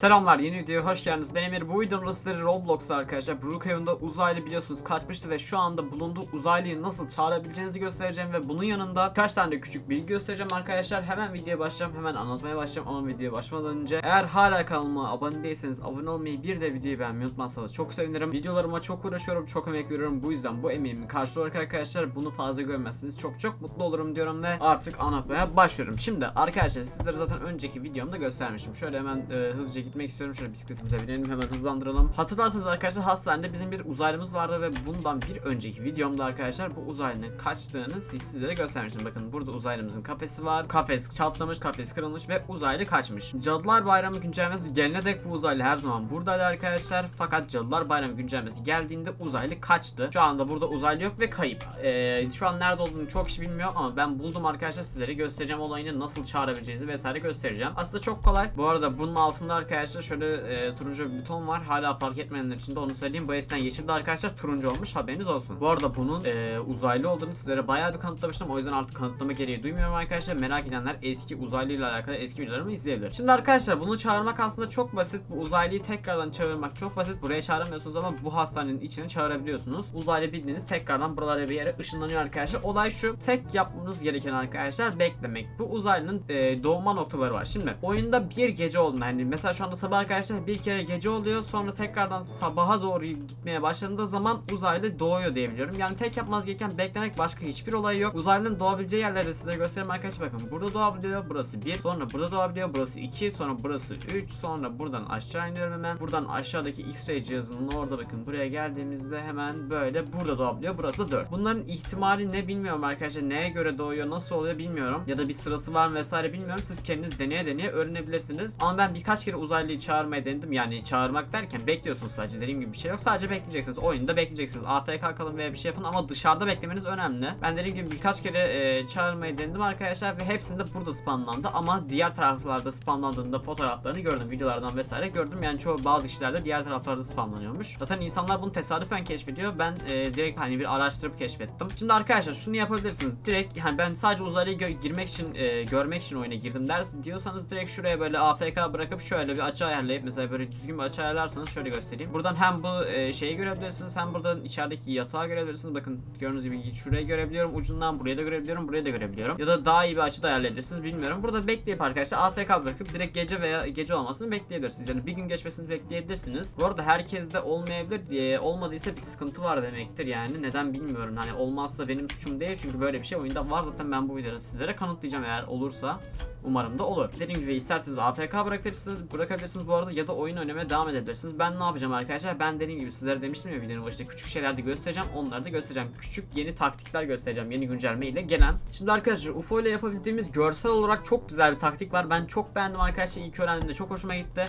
Selamlar yeni videoya hoş geldiniz. Ben Emir. Bu videomda sizlere Roblox'ta arkadaşlar Brookhaven'da uzaylı biliyorsunuz kaçmıştı ve şu anda bulunduğu uzaylıyı nasıl çağırabileceğinizi göstereceğim ve bunun yanında birkaç tane de küçük bilgi göstereceğim arkadaşlar. Hemen videoya başlayacağım. Hemen anlatmaya başlayacağım ama videoya başlamadan önce eğer hala kanalıma abone değilseniz abone olmayı bir de videoyu beğenmeyi unutmazsanız çok sevinirim. Videolarıma çok uğraşıyorum, çok emek veriyorum. Bu yüzden bu emeğimin karşılığı olarak arkadaşlar bunu fazla görmezseniz çok çok mutlu olurum diyorum ve artık anlatmaya başlıyorum. Şimdi arkadaşlar sizlere zaten önceki videomda göstermişim. Şöyle hemen e, hızlıca gitmek istiyorum. Şöyle bisikletimize binelim hemen hızlandıralım. Hatırlarsanız arkadaşlar hastanede bizim bir uzaylımız vardı ve bundan bir önceki videomda arkadaşlar bu uzaylının kaçtığını siz sizlere göstermiştim. Bakın burada uzaylımızın kafesi var. Kafes çatlamış, kafes kırılmış ve uzaylı kaçmış. Cadılar Bayramı güncellemesi gelene dek bu uzaylı her zaman buradaydı arkadaşlar. Fakat Cadılar Bayramı güncellemesi geldiğinde uzaylı kaçtı. Şu anda burada uzaylı yok ve kayıp. Ee, şu an nerede olduğunu çok kişi bilmiyor ama ben buldum arkadaşlar sizlere göstereceğim olayını nasıl çağırabileceğinizi vesaire göstereceğim. Aslında çok kolay. Bu arada bunun altında arkadaşlar şöyle e, turuncu bir buton var. Hala fark etmeyenler için de onu söyleyeyim. Bu eskiden yeşildi arkadaşlar turuncu olmuş haberiniz olsun. Bu arada bunun e, uzaylı olduğunu sizlere bayağı bir kanıtlamıştım. O yüzden artık kanıtlama gereği duymuyorum arkadaşlar. Merak edenler eski uzaylı ile alakalı eski videolarımı izleyebilir. Şimdi arkadaşlar bunu çağırmak aslında çok basit. Bu uzaylıyı tekrardan çağırmak çok basit. Buraya çağıramıyorsunuz ama bu hastanenin içine çağırabiliyorsunuz. Uzaylı bildiğiniz tekrardan buralara bir yere ışınlanıyor arkadaşlar. Olay şu. Tek yapmanız gereken arkadaşlar beklemek. Bu uzaylının e, doğma noktaları var. Şimdi oyunda bir gece oldu. Yani mesela şu anda sabah arkadaşlar bir kere gece oluyor. Sonra tekrardan sabaha doğru gitmeye başladığı zaman uzaylı doğuyor diyebiliyorum. Yani tek yapmanız gereken beklemek başka hiçbir olay yok. Uzaylının doğabileceği yerleri de size göstereyim arkadaşlar. Bakın burada doğabiliyor. Burası 1. Sonra burada doğabiliyor. Burası 2. Sonra burası 3. Sonra buradan aşağı iniyorum hemen. Buradan aşağıdaki X-ray cihazının orada bakın. Buraya geldiğimizde hemen böyle burada doğabiliyor. Burası da 4. Bunların ihtimali ne bilmiyorum arkadaşlar. Neye göre doğuyor, nasıl oluyor bilmiyorum. Ya da bir sırası var mı vesaire bilmiyorum. Siz kendiniz deneye deneye öğrenebilirsiniz. Ama ben birkaç kere uzaylıyı çağırmaya denedim. Yani çağırmak derken bekliyorsunuz sadece. Dediğim gibi bir şey yok. Sadece bekleyeceksiniz. Oyunda bekleyeceksiniz. AFK kalın veya bir şey yapın ama dışarıda beklemeniz önemli. Ben dediğim gibi birkaç kere e, çağırmayı denedim arkadaşlar ve hepsinde burada spamlandı ama diğer taraflarda spamlandığında fotoğraflarını gördüm. Videolardan vesaire gördüm. Yani çoğu bazı kişilerde diğer taraflarda spamlanıyormuş. Zaten insanlar bunu tesadüfen keşfediyor. Ben e, direkt hani bir araştırıp keşfettim. Şimdi arkadaşlar şunu yapabilirsiniz. Direkt yani ben sadece uzaylıyı gö- girmek için e, görmek için oyuna girdim ders diyorsanız direkt şuraya böyle AFK bırakıp şöyle bir açı ayarlayıp mesela böyle düzgün bir açı ayarlarsanız şöyle göstereyim. Buradan hem bu e, şeyi görebilirsiniz hem buradan içerideki yatağı görebilirsiniz. Bakın gördüğünüz gibi şurayı görebiliyorum. Ucundan buraya da görebiliyorum. Buraya da görebiliyorum. Ya da daha iyi bir açıda ayarlayabilirsiniz bilmiyorum. Burada bekleyip arkadaşlar AFK bırakıp direkt gece veya gece olmasını bekleyebilirsiniz. Yani bir gün geçmesini bekleyebilirsiniz. Bu arada herkeste olmayabilir. E, olmadıysa bir sıkıntı var demektir yani. Neden bilmiyorum. Hani olmazsa benim suçum değil çünkü böyle bir şey oyunda var. Zaten ben bu videoda sizlere kanıtlayacağım eğer olursa. Umarım da olur. Dediğim gibi isterseniz AFK bırakabilirsiniz, bırakabilirsiniz bu arada ya da oyun oynamaya devam edebilirsiniz. Ben ne yapacağım arkadaşlar? Ben dediğim gibi sizlere demiştim ya videonun başında küçük şeyler de göstereceğim. Onları da göstereceğim. Küçük yeni taktikler göstereceğim. Yeni güncelleme ile gelen. Şimdi arkadaşlar UFO ile yapabildiğimiz görsel olarak çok güzel bir taktik var. Ben çok beğendim arkadaşlar. İlk öğrendiğimde çok hoşuma gitti.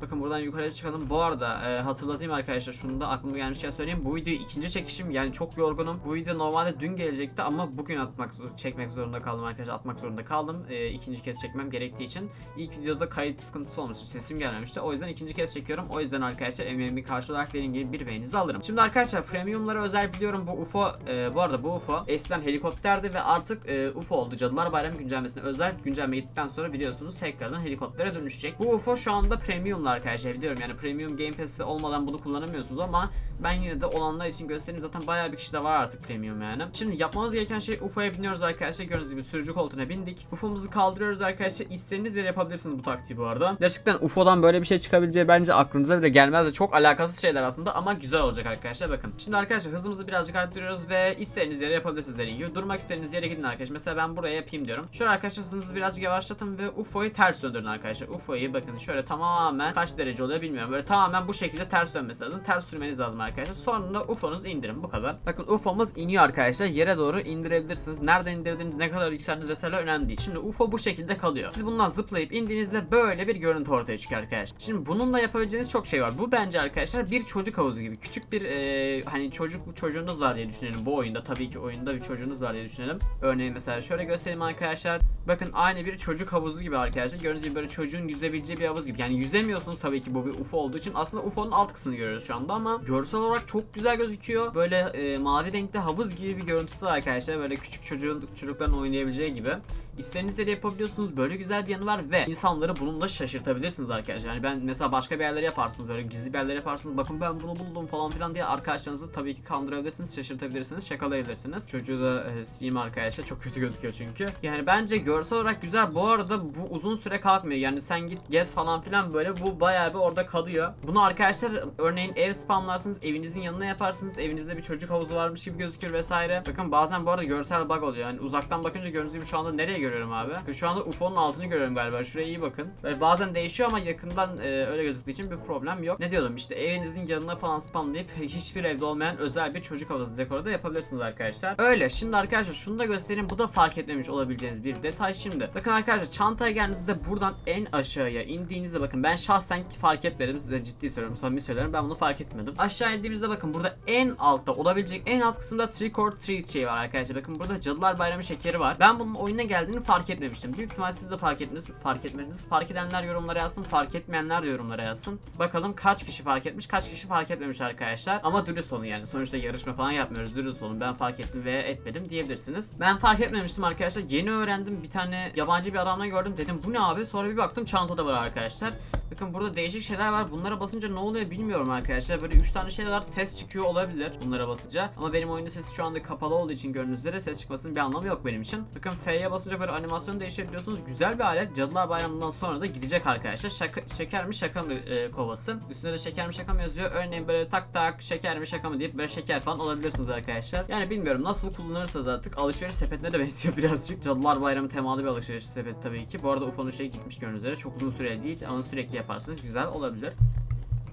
Bakın buradan yukarıya çıkalım. Bu arada e, hatırlatayım arkadaşlar şunu da aklıma gelmişken söyleyeyim. Bu videoyu ikinci çekişim yani çok yorgunum. Bu video normalde dün gelecekti ama bugün atmak çekmek zorunda kaldım arkadaşlar. Atmak zorunda kaldım. E, ikinci kez çekmem gerektiği için. İlk videoda kayıt sıkıntısı olmuştu. Sesim gelmemişti. O yüzden ikinci kez çekiyorum. O yüzden arkadaşlar emeğimi karşı olarak dediğim gibi bir beğeninizi alırım. Şimdi arkadaşlar premiumlara özel biliyorum bu UFO e, bu arada bu UFO eskiden helikopterdi ve artık e, UFO oldu. Cadılar Bayramı güncellemesine özel güncelleme gittikten sonra biliyorsunuz tekrardan helikoptere dönüşecek. Bu UFO şu anda premiumlar arkadaşlar biliyorum yani premium game pass'i olmadan bunu kullanamıyorsunuz ama ben yine de olanlar için göstereyim zaten bayağı bir kişi de var artık premium yani. Şimdi yapmamız gereken şey UFO'ya biniyoruz arkadaşlar gördüğünüz gibi sürücü koltuğuna bindik. UFO'muzu kaldırıyoruz arkadaşlar istediğiniz yere yapabilirsiniz bu taktiği bu arada. Gerçekten UFO'dan böyle bir şey çıkabileceği bence aklınıza bile gelmez de çok alakasız şeyler aslında ama güzel olacak arkadaşlar bakın. Şimdi arkadaşlar hızımızı birazcık arttırıyoruz ve istediğiniz yere yapabilirsiniz dediğim gibi. Durmak istediğiniz yere gidin arkadaşlar. Mesela ben buraya yapayım diyorum. Şöyle arkadaşlar hızınızı birazcık yavaşlatın ve UFO'yu ters döndürün arkadaşlar. UFO'yu bakın şöyle tamamen kaç derece oluyor bilmiyorum. Böyle tamamen bu şekilde ters dönmesi lazım. Ters sürmeniz lazım arkadaşlar. Sonra UFO'nuzu indirin bu kadar. Bakın UFO'muz iniyor arkadaşlar. Yere doğru indirebilirsiniz. Nereden indirdiğiniz, ne kadar yükseldiğiniz vesaire önemli değil. Şimdi UFO bu şekilde kalıyor. Siz bundan zıplayıp indiğinizde böyle bir görüntü ortaya çıkıyor arkadaşlar. Şimdi bununla yapabileceğiniz çok şey var. Bu bence arkadaşlar bir çocuk havuzu gibi. Küçük bir e, hani çocuk çocuğunuz var diye düşünelim bu oyunda. Tabii ki oyunda bir çocuğunuz var diye düşünelim. Örneğin mesela şöyle göstereyim arkadaşlar. Bakın aynı bir çocuk havuzu gibi arkadaşlar. Gördüğünüz gibi böyle çocuğun yüzebileceği bir havuz gibi. Yani yüzemiyorsunuz tabii ki bu bir UFO olduğu için. Aslında UFO'nun alt kısmını görüyoruz şu anda ama görsel olarak çok güzel gözüküyor. Böyle e, mavi renkte havuz gibi bir görüntüsü var arkadaşlar. Böyle küçük çocuğun çocukların oynayabileceği gibi. İstediğiniz yere yapabiliyorsunuz. Böyle güzel bir yanı var ve insanları bununla şaşırtabilirsiniz arkadaşlar. Yani ben mesela başka bir yerlere yaparsınız böyle gizli bir yerlere yaparsınız. Bakın ben bunu buldum falan filan diye arkadaşlarınızı tabii ki kandırabilirsiniz, şaşırtabilirsiniz, şakalayabilirsiniz. Çocuğu da e, sileyim arkadaşlar. Çok kötü gözüküyor çünkü. Yani bence görsel olarak güzel. Bu arada bu uzun süre kalkmıyor. Yani sen git gez falan filan böyle bu bayağı bir orada kalıyor. Bunu arkadaşlar örneğin ev spamlarsınız, evinizin yanına yaparsınız. Evinizde bir çocuk havuzu varmış gibi gözükür vesaire. Bakın bazen bu arada görsel bug oluyor. Yani uzaktan bakınca gördüğünüz gibi şu anda nereye görüyorum abi? Bakın Şu anda UFO'nun altını görüyorum galiba. Şuraya iyi bakın. Böyle bazen değişiyor ama yakından e, öyle gözüktüğü için bir problem yok. Ne diyordum işte evinizin yanına falan spamlayıp hiçbir evde olmayan özel bir çocuk havuzu dekoru da yapabilirsiniz arkadaşlar. Öyle. Şimdi arkadaşlar şunu da göstereyim. Bu da fark etmemiş olabileceğiniz bir detay şimdi. Bakın arkadaşlar çantaya geldiğinizde buradan en aşağıya indiğinizde bakın ben şahsen fark etmedim. Size ciddi söylüyorum. Samimi söylüyorum. Ben bunu fark etmedim. Aşağı indiğimizde bakın burada en altta olabilecek en alt kısımda trick treat şey var arkadaşlar. Bakın burada Cadılar Bayramı şekeri var. Ben bunun oyuna geldiğini fark etmemiştim. Büyük ihtimal siz de fark etmeniz, fark etmediniz. Fark edenler yorumlara yazsın, fark etmeyenler de yorumlara yazsın. Bakalım kaç kişi fark etmiş, kaç kişi fark etmemiş arkadaşlar. Ama dürüst olun yani. Sonuçta yarışma falan yapmıyoruz. Dürüst olun. Ben fark ettim veya etmedim diyebilirsiniz. Ben fark etmemiştim arkadaşlar. Yeni öğrendim. Bir tane yabancı bir adamla gördüm. Dedim bu ne abi? Sonra bir baktım çantada var arkadaşlar. Bakın burada değişik şeyler var. Bunlara basınca ne oluyor bilmiyorum arkadaşlar. Böyle 3 tane şey var. Ses çıkıyor olabilir bunlara basınca. Ama benim oyunda sesi şu anda kapalı olduğu için gördüğünüz üzere ses çıkmasının bir anlamı yok benim için. Bakın F'ye basınca böyle animasyon değiştirebiliyorsunuz. Güzel bir alet. Cadılar Bayramı'ndan sonra da gidecek arkadaşlar. Şaka, şeker mi şaka mı e, kovası. Üstünde de şeker mi şaka mı yazıyor. Örneğin böyle tak tak şeker mi şaka mı deyip böyle şeker falan alabilirsiniz arkadaşlar. Yani bilmiyorum nasıl kullanırsanız artık alışveriş sepetine de benziyor birazcık. Cadılar Bayramı temalı bir alışveriş sepeti tabii ki. Bu arada UFO'nun şey gitmiş gördüğünüz üzere. Çok uzun süreli değil ama sürekli yaparsanız güzel olabilir.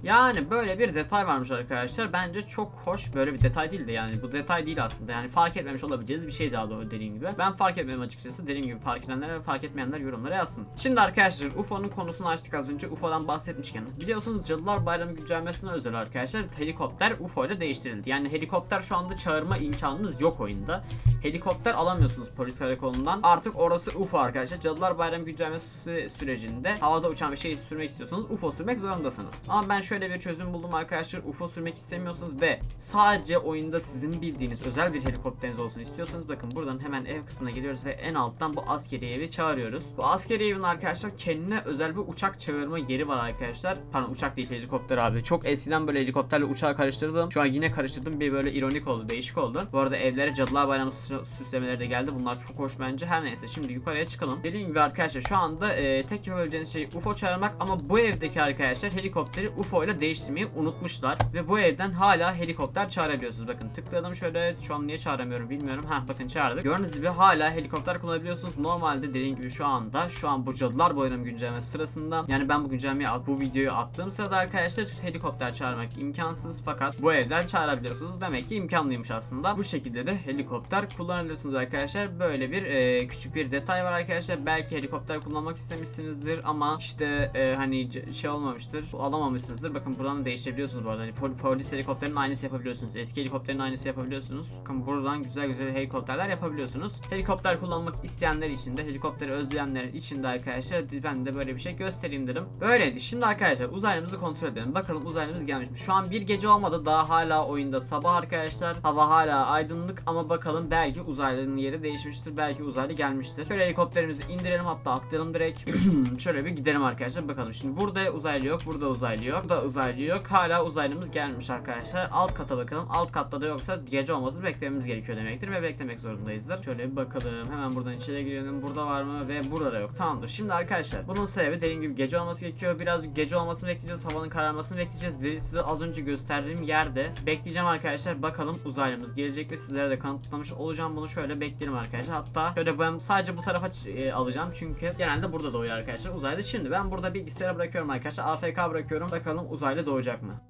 Yani böyle bir detay varmış arkadaşlar. Bence çok hoş. Böyle bir detay değil de yani bu detay değil aslında. Yani fark etmemiş olabileceğiniz bir şey daha doğru dediğim gibi. Ben fark etmedim açıkçası. Dediğim gibi fark edenler ve fark etmeyenler yorumlara yazsın. Şimdi arkadaşlar UFO'nun konusunu açtık az önce. UFO'dan bahsetmişken. Biliyorsunuz Cadılar Bayramı güncellemesine özel arkadaşlar helikopter UFO ile değiştirildi. Yani helikopter şu anda çağırma imkanınız yok oyunda. Helikopter alamıyorsunuz polis karakolundan. Artık orası UFO arkadaşlar. Cadılar Bayramı güncellemesi sürecinde havada uçan bir şey sürmek istiyorsanız UFO sürmek zorundasınız. Ama ben şöyle bir çözüm buldum arkadaşlar. UFO sürmek istemiyorsanız ve sadece oyunda sizin bildiğiniz özel bir helikopteriniz olsun istiyorsanız bakın buradan hemen ev kısmına geliyoruz ve en alttan bu askeri evi çağırıyoruz. Bu askeri evin arkadaşlar kendine özel bir uçak çağırma yeri var arkadaşlar. Pardon uçak değil helikopter abi. Çok eskiden böyle helikopterle uçağı karıştırdım. Şu an yine karıştırdım. Bir böyle ironik oldu, değişik oldu. Bu arada evlere Cadılar Bayramı sü- süslemeleri de geldi. Bunlar çok hoş bence. Her neyse şimdi yukarıya çıkalım. Dediğim gibi arkadaşlar şu anda e, tek yapabileceğiniz şey UFO çağırmak ama bu evdeki arkadaşlar helikopteri UFO ile değiştirmeyi unutmuşlar ve bu evden hala helikopter çağırabiliyorsunuz. Bakın tıkladım şöyle şu an niye çağıramıyorum bilmiyorum. Ha bakın çağırdık. Gördüğünüz gibi hala helikopter kullanabiliyorsunuz. Normalde dediğim gibi şu anda şu an bu Cadılar Bayramı güncellemesi sırasında yani ben bu güncellemeyi bu videoyu attığım sırada arkadaşlar helikopter çağırmak imkansız fakat bu evden çağırabiliyorsunuz. Demek ki imkanlıymış aslında. Bu şekilde de helikopter kullanabiliyorsunuz arkadaşlar. Böyle bir e, küçük bir detay var arkadaşlar. Belki helikopter kullanmak istemişsinizdir ama işte e, hani şey olmamıştır. Alamamışsınızdır. Bakın buradan da değiştirebiliyorsunuz bu arada. Hani pol- polis helikopterinin aynısı yapabiliyorsunuz. Eski helikopterin aynısı yapabiliyorsunuz. Bakın buradan güzel güzel helikopterler yapabiliyorsunuz. Helikopter kullanmak isteyenler için de helikopteri özleyenler için de arkadaşlar ben de böyle bir şey göstereyim dedim. Böyleydi. Şimdi arkadaşlar uzaylımızı kontrol edelim. Bakalım uzaylımız gelmiş mi? Şu an bir gece olmadı. Daha hala oyunda sabah arkadaşlar. Hava hala aydınlık ama bakalım belki uzaylının yeri değişmiştir. Belki uzaylı gelmiştir. Şöyle helikopterimizi indirelim hatta atlayalım direkt. Şöyle bir gidelim arkadaşlar bakalım. Şimdi burada uzaylı yok. Burada uzaylı yok. Burada uzaylı yok. Hala uzaylımız gelmiş arkadaşlar. Alt kata bakalım. Alt katta da yoksa gece olmasını beklememiz gerekiyor demektir ve beklemek zorundayızdır. Şöyle bir bakalım. Hemen buradan içeri girelim. Burada var mı? Ve burada da yok. Tamamdır. Şimdi arkadaşlar bunun sebebi dediğim gibi gece olması gerekiyor. Biraz gece olmasını bekleyeceğiz. Havanın kararmasını bekleyeceğiz. Dedi- Size az önce gösterdiğim yerde bekleyeceğim arkadaşlar. Bakalım uzaylımız gelecek mi? Sizlere de kanıtlamış olacağım. Bunu şöyle bekleyelim arkadaşlar. Hatta şöyle ben sadece bu tarafa e, alacağım. Çünkü genelde burada doğuyor arkadaşlar. Uzaylı şimdi ben burada bilgisayara bırakıyorum arkadaşlar. AFK bırakıyorum. Bakalım uzaylı doğacak mı?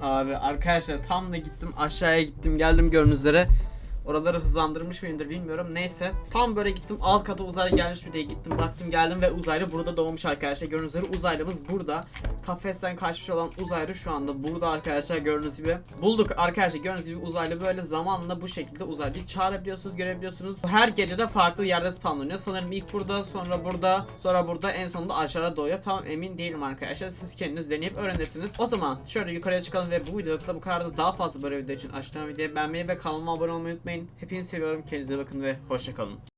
Abi arkadaşlar tam da gittim aşağıya gittim geldim gördüğünüz üzere Oraları hızlandırmış mıyımdır bilmiyorum. Neyse. Tam böyle gittim alt kata uzaylı gelmiş mi diye gittim baktım geldim ve uzaylı burada doğmuş arkadaşlar. Gördüğünüz üzere uzaylımız burada. Kafesten kaçmış olan uzaylı şu anda burada arkadaşlar gördüğünüz gibi. Bulduk arkadaşlar gördüğünüz gibi uzaylı böyle zamanla bu şekilde uzaylıyı çağırabiliyorsunuz görebiliyorsunuz. Her gece de farklı yerde spawnlanıyor. Sanırım ilk burada sonra burada sonra burada en sonunda aşağıda doğuyor. Tam emin değilim arkadaşlar. Siz kendiniz deneyip öğrenirsiniz. O zaman şöyle yukarıya çıkalım ve bu videoda da bu kadar da daha fazla böyle video için aşağıdan videoyu beğenmeyi ve kanalıma abone olmayı unutmayın. Hepinizi seviyorum. Kendinize bakın ve hoşçakalın.